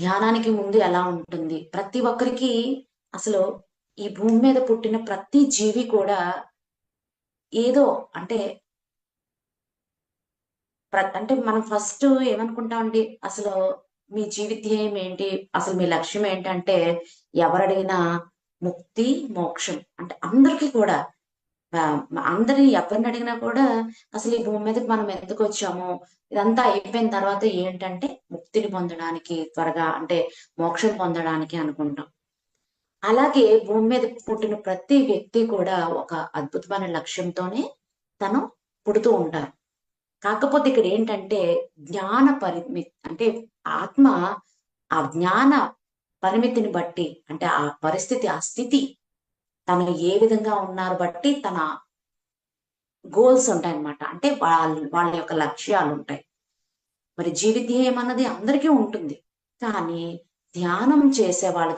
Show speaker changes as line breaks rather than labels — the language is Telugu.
ధ్యానానికి ముందు ఎలా ఉంటుంది? ప్రతి ఒక్కరికి అసలు ఈ భూమి మీద పుట్టిన ప్రతి జీవి కూడా ఏదో అంటే ప్ర- అంటే మనం ఫస్ట్ ఏమనుకుంటామండి? అసలు మీ జీవిత ధ్యేయం ఏంటి? అసలు మీ లక్ష్యం ఏంటంటే ఎవరడిగినా ముక్తి మోక్షం. అంటే అందరికీ కూడా అందరిని ఎవరిని అడిగినా కూడా అసలు ఈ భూమి మీదకి మనం ఎందుకు వచ్చాము? ఇదంతా అయిపోయిన తర్వాత ఏంటంటే ముక్తిని పొందడానికి త్వరగా అంటే మోక్షం పొందడానికి అనుకుంటాం. అలాగే భూమి మీద పుట్టిన ప్రతి వ్యక్తి కూడా ఒక అద్భుతమైన లక్ష్యంతోనే తను పుడుతూ ఉంటారు. కాకపోతే ఇక్కడ ఏంటంటే జ్ఞాన పరిమితి అంటే ఆత్మ ఆ జ్ఞాన పరిమితిని బట్టి అంటే ఆ పరిస్థితి ఆ స్థితి తను ఏ విధంగా ఉన్నారు బట్టి తన గోల్స్ ఉంటాయి అన్నమాట అంటే వాళ్ళ వాళ్ళ యొక్క లక్ష్యాలు ఉంటాయి మరి జీవిధ్యేయం అన్నది అందరికీ ఉంటుంది. కానీ ధ్యానం చేసే వాళ్ళకి